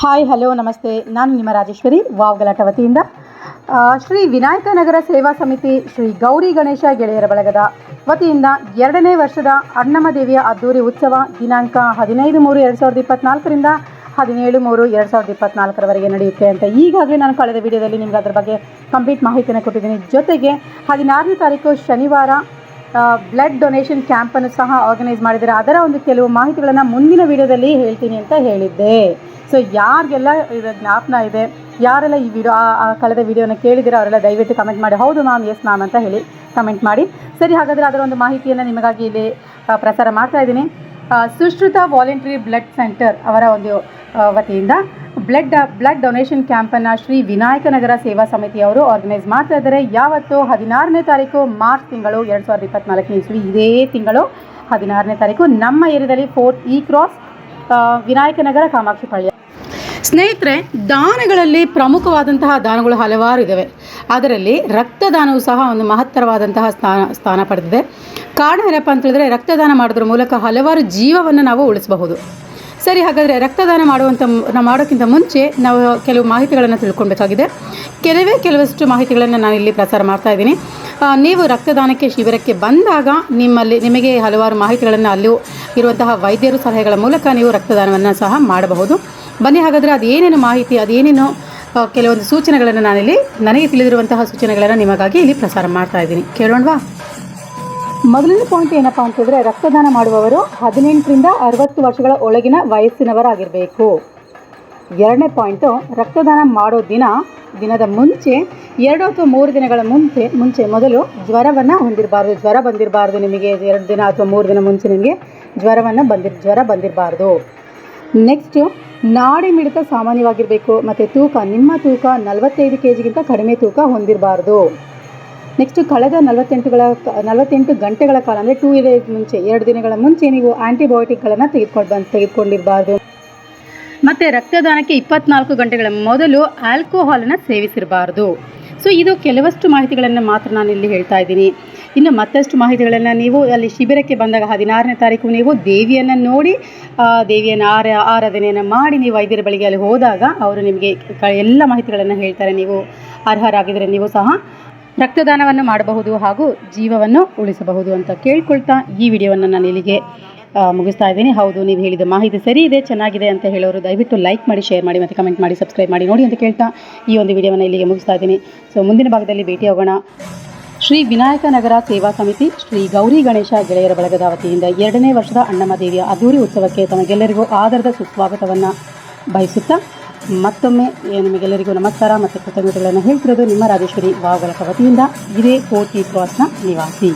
Hi hello ನಮಸ್ತೆ. ನಾನು ನಿಮ್ಮ ರಾಜೇಶ್ವರಿ, ವಾವ್ ಗಲಾಟ ವತಿಯಿಂದ. ಶ್ರೀ ವಿನಾಯಕ ನಗರ ಸೇವಾ ಸಮಿತಿ ಶ್ರೀ ಗೌರಿ ಗಣೇಶ ಗೆಳೆಯರ ಬಳಗದ ವತಿಯಿಂದ ಎರಡನೇ ವರ್ಷದ ಅಣ್ಣಮ್ಮ ದೇವಿಯ ಅದ್ದೂರಿ ಉತ್ಸವ ದಿನಾಂಕ ಹದಿನೈದು ಮೂರು ಎರಡು ಸಾವಿರದ ಇಪ್ಪತ್ನಾಲ್ಕರಿಂದ ಹದಿನೇಳು ಮೂರು ಎರಡು ಸಾವಿರದ ಇಪ್ಪತ್ನಾಲ್ಕರವರೆಗೆ ನಡೆಯುತ್ತೆ ಅಂತ ಈಗಾಗಲೇ ನಾನು ಕಳೆದ ವಿಡಿಯೋದಲ್ಲಿ ನಿಮ್ಗೆ ಅದರ ಬಗ್ಗೆ ಕಂಪ್ಲೀಟ್ ಮಾಹಿತಿಯನ್ನು ಕೊಟ್ಟಿದ್ದೀನಿ. ಜೊತೆಗೆ ಹದಿನಾರನೇ ತಾರೀಕು ಶನಿವಾರ ಬ್ಲಡ್ ಡೊನೇಷನ್ ಕ್ಯಾಂಪನ್ನು ಸಹ ಆರ್ಗನೈಸ್ ಮಾಡಿದ್ದಾರೆ. ಅದರ ಒಂದು ಕೆಲವು ಮಾಹಿತಿಗಳನ್ನು ಮುಂದಿನ ವಿಡಿಯೋದಲ್ಲಿ ಹೇಳ್ತೀನಿ ಅಂತ ಹೇಳಿದ್ದೆ. ಸೊ ಯಾರಿಗೆಲ್ಲ ಇದು ಜ್ಞಾಪನ ಇದೆ, ಯಾರೆಲ್ಲ ಈ ವಿಡಿಯೋ ಆ ಕಳೆದ ವಿಡಿಯೋನ ಕೇಳಿದಿರೋ ಅವರೆಲ್ಲ ದಯವಿಟ್ಟು ಕಮೆಂಟ್ ಮಾಡಿ. ಹೌದು ಮ್ಯಾಮ್ ಎಸ್ ಮ್ಯಾಮ್ ಅಂತ ಹೇಳಿ ಕಮೆಂಟ್ ಮಾಡಿ. ಸರಿ, ಹಾಗಾದರೆ ಅದರ ಒಂದು ಮಾಹಿತಿಯನ್ನು ನಿಮಗಾಗಿ ಇಲ್ಲಿ ಪ್ರಸಾರ ಮಾಡ್ತಾ ಇದ್ದೀನಿ. ಸುಶ್ರುತ ವಾಲಂಟ್ರಿ ಬ್ಲಡ್ ಸೆಂಟರ್ ಅವರ ಒಂದು ವತಿಯಿಂದ ಬ್ಲಡ್ ಬ್ಲಡ್ ಡೊನೇಷನ್ ಕ್ಯಾಂಪನ್ನು ಶ್ರೀ ವಿನಾಯಕನಗರ ಸೇವಾ ಸಮಿತಿಯವರು ಆರ್ಗನೈಸ್ ಮಾಡ್ತಾ ಇದ್ದಾರೆ. ಯಾವತ್ತು? ಹದಿನಾರನೇ ತಾರೀಕು, ಮಾರ್ಚ್ ತಿಂಗಳು, ಎರಡು ಸಾವಿರದ ಇಪ್ಪತ್ನಾಲ್ಕನೇ ಇದೇ ತಿಂಗಳು, ಹದಿನಾರನೇ ತಾರೀಕು. ನಮ್ಮ ಏರಿಯಾದಲ್ಲಿ ಫೋರ್ತ್ ಇ ಕ್ರಾಸ್ ಆ, ವಿನಾಯಕ ನಗರ ಕಾಮಾಕ್ಷಿ ಪಾಳ್ಯ. ಸ್ನೇಹಿತರೆ ದಾನಗಳಲ್ಲಿ ಪ್ರಮುಖವಾದಂತಹ ದಾನಗಳು ಹಲವಾರು ಇದ್ದಾವೆ ಅದರಲ್ಲಿ ರಕ್ತದಾನವು ಸಹ ಒಂದು ಮಹತ್ತರವಾದಂತಹ ಸ್ಥಾನ ಸ್ಥಾನ ಪಡೆದಿದೆ. ಕಾರಣ ಏನಪ್ಪ ಅಂತ ಹೇಳಿದ್ರೆ ರಕ್ತದಾನ ಮಾಡೋದ್ರ ಮೂಲಕ ಹಲವಾರು ಜೀವವನ್ನು ನಾವು ಉಳಿಸಬಹುದು. ಸರಿ ಹಾಗಾದರೆ ರಕ್ತದಾನ ಮಾಡುವಂಥ ನಾವು ಮಾಡೋಕ್ಕಿಂತ ಮುಂಚೆ ನಾವು ಕೆಲವು ಮಾಹಿತಿಗಳನ್ನು ತಿಳ್ಕೊಳ್ಬೇಕಾಗಿದೆ. ಕೆಲವೇ ಕೆಲವಷ್ಟು ಮಾಹಿತಿಗಳನ್ನು ನಾನು ಇಲ್ಲಿ ಪ್ರಸಾರ ಮಾಡ್ತಾ ಇದ್ದೀನಿ. ನೀವು ರಕ್ತದಾನಕ್ಕೆ ಶಿಬಿರಕ್ಕೆ ಬಂದಾಗ ನಿಮ್ಮಲ್ಲಿ ನಿಮಗೆ ಹಲವಾರು ಮಾಹಿತಿಗಳನ್ನು ಅಲ್ಲಿ ಇರುವಂತಹ ವೈದ್ಯರು ಸಲಹೆಗಳ ಮೂಲಕ ನೀವು ರಕ್ತದಾನವನ್ನು ಸಹ ಮಾಡಬಹುದು. ಬನ್ನಿ ಹಾಗಾದರೆ ಅದೇನೇನು ಮಾಹಿತಿ ಅದೇನೇನು ಕೆಲವೊಂದು ಸೂಚನೆಗಳನ್ನು ನಾನಿಲ್ಲಿ ನನಗೆ ತಿಳಿದಿರುವಂತಹ ಸೂಚನೆಗಳನ್ನು ನಿಮಗಾಗಿ ಇಲ್ಲಿ ಪ್ರಸಾರ ಮಾಡ್ತಾ ಇದ್ದೀನಿ. ಕೇಳೋಣವಾ? ಮೊದಲನೇ ಪಾಯಿಂಟ್ ಏನಪ್ಪಾ ಅಂತಂದರೆ ರಕ್ತದಾನ ಮಾಡುವವರು ಹದಿನೆಂಟರಿಂದ ಅರವತ್ತು ವರ್ಷಗಳ ಒಳಗಿನ ವಯಸ್ಸಿನವರಾಗಿರಬೇಕು. ಎರಡನೇ ಪಾಯಿಂಟು ರಕ್ತದಾನ ಮಾಡೋ ದಿನ ದಿನದ ಮುಂಚೆ, ಎರಡು ಅಥವಾ ಮೂರು ದಿನಗಳ ಮುಂಚೆ ಮುಂಚೆ ಮೊದಲು ಜ್ವರವನ್ನು ಹೊಂದಿರಬಾರ್ದು. ಜ್ವರ ಬಂದಿರಬಾರ್ದು ನಿಮಗೆ, ಎರಡು ದಿನ ಅಥವಾ ಮೂರು ದಿನ ಮುಂಚೆ ನಿಮಗೆ ಜ್ವರವನ್ನು ಬಂದಿರ್, ಜ್ವರ ಬಂದಿರಬಾರ್ದು. ನೆಕ್ಸ್ಟು ನಾಡಿ ಮಿಡಿತ ಸಾಮಾನ್ಯವಾಗಿರಬೇಕು. ಮತ್ತು ತೂಕ, ನಿಮ್ಮ ತೂಕ ನಲವತ್ತೈದು ಕೆ ಜಿಗಿಂತ ಕಡಿಮೆ ತೂಕ ಹೊಂದಿರಬಾರ್ದು. ನೆಕ್ಸ್ಟು ಕಳೆದ ನಲವತ್ತೆಂಟುಗಳ, ನಲವತ್ತೆಂಟು ಗಂಟೆಗಳ ಕಾಲ, ಅಂದರೆ ಟೂ ಡೇಸ್ ಮುಂಚೆ, ಎರಡು ದಿನಗಳ ಮುಂಚೆ ನೀವು ಆ್ಯಂಟಿಬಯೋಟಿಕ್ಗಳನ್ನು ತೆಗೆದುಕೊಂಡು ಬಂದು ತೆಗೆದುಕೊಂಡಿರಬಾರ್ದು. ಮತ್ತು ರಕ್ತದಾನಕ್ಕೆ ಇಪ್ಪತ್ನಾಲ್ಕು ಗಂಟೆಗಳ ಮೊದಲು ಆಲ್ಕೋಹಾಲನ್ನು ಸೇವಿಸಿರಬಾರ್ದು. ಸೊ ಇದು ಕೆಲವಷ್ಟು ಮಾಹಿತಿಗಳನ್ನು ಮಾತ್ರ ನಾನು ಇಲ್ಲಿ ಹೇಳ್ತಾ ಇದ್ದೀನಿ. ಇನ್ನು ಮತ್ತಷ್ಟು ಮಾಹಿತಿಗಳನ್ನು ನೀವು ಅಲ್ಲಿ ಶಿಬಿರಕ್ಕೆ ಬಂದಾಗ ಹದಿನಾರನೇ ತಾರೀಕು ನೀವು ದೇವಿಯನ್ನು ನೋಡಿ ದೇವಿಯನ್ನು ಆರ, ಆರಾಧನೆಯನ್ನು ಮಾಡಿ ನೀವು ವೈದ್ಯರ ಬಳಿಗೆ ಅಲ್ಲಿ ಹೋದಾಗ ಅವರು ನಿಮಗೆ ಎಲ್ಲ ಮಾಹಿತಿಗಳನ್ನು ಹೇಳ್ತಾರೆ. ನೀವು ಅರ್ಹರಾಗಿದ್ದರೆ ನೀವು ಸಹ ರಕ್ತದಾನವನ್ನು ಮಾಡಬಹುದು ಹಾಗೂ ಜೀವವನ್ನು ಉಳಿಸಬಹುದು ಅಂತ ಕೇಳ್ಕೊಳ್ತಾ ಈ ವಿಡಿಯೋವನ್ನು ನಾನು ಇಲ್ಲಿಗೆ ಮುಗಿಸ್ತಾ ಇದ್ದೀನಿ. ಹೌದು, ನೀವು ಹೇಳಿದ ಮಾಹಿತಿ ಸರಿ ಇದೆ, ಚೆನ್ನಾಗಿದೆ ಅಂತ ಹೇಳೋರು ದಯವಿಟ್ಟು ಲೈಕ್ ಮಾಡಿ ಶೇರ್ ಮಾಡಿ ಮತ್ತು ಕಮೆಂಟ್ ಮಾಡಿ ಸಬ್ಸ್ಕ್ರೈಬ್ ಮಾಡಿ ನೋಡಿ ಅಂತ ಕೇಳ್ತಾ ಈ ಒಂದು ವಿಡಿಯೋವನ್ನು ಇಲ್ಲಿಗೆ ಮುಗಿಸ್ತಾ ಇದ್ದೀನಿ. ಸೊ ಮುಂದಿನ ಭಾಗದಲ್ಲಿ ಭೇಟಿ ಹೋಗೋಣ ಶ್ರೀ ವಿನಾಯಕ ನಗರ ಸೇವಾ ಸಮಿತಿ, ಶ್ರೀ ಗೌರಿ ಗಣೇಶ ಗೆಳೆಯರ ಬಳಗದ ವತಿಯಿಂದ ಎರಡನೇ ವರ್ಷದ ಅಣ್ಣಮ್ಮ ದೇವಿಯ ಅದ್ದೂರಿ ಉತ್ಸವಕ್ಕೆ ತಮಗೆಲ್ಲರಿಗೂ ಆಧಾರದ ಸುಸ್ವಾಗತವನ್ನು ಬಯಸುತ್ತಾ ಮತ್ತೊಮ್ಮೆ ನಿಮಗೆಲ್ಲರಿಗೂ ನಮಸ್ಕಾರ ಮತ್ತು ಕೃತಜ್ಞತೆಗಳನ್ನು ಹೇಳ್ತಿರೋದು ನಿಮ್ಮ ರಾಜೇಶ್ವರಿ ವಾವಗಲಕ ವತಿಯಿಂದ ಇದೇ ಕೋಟಿ ಕ್ರಾಸ್ನ ನಿವಾಸಿ.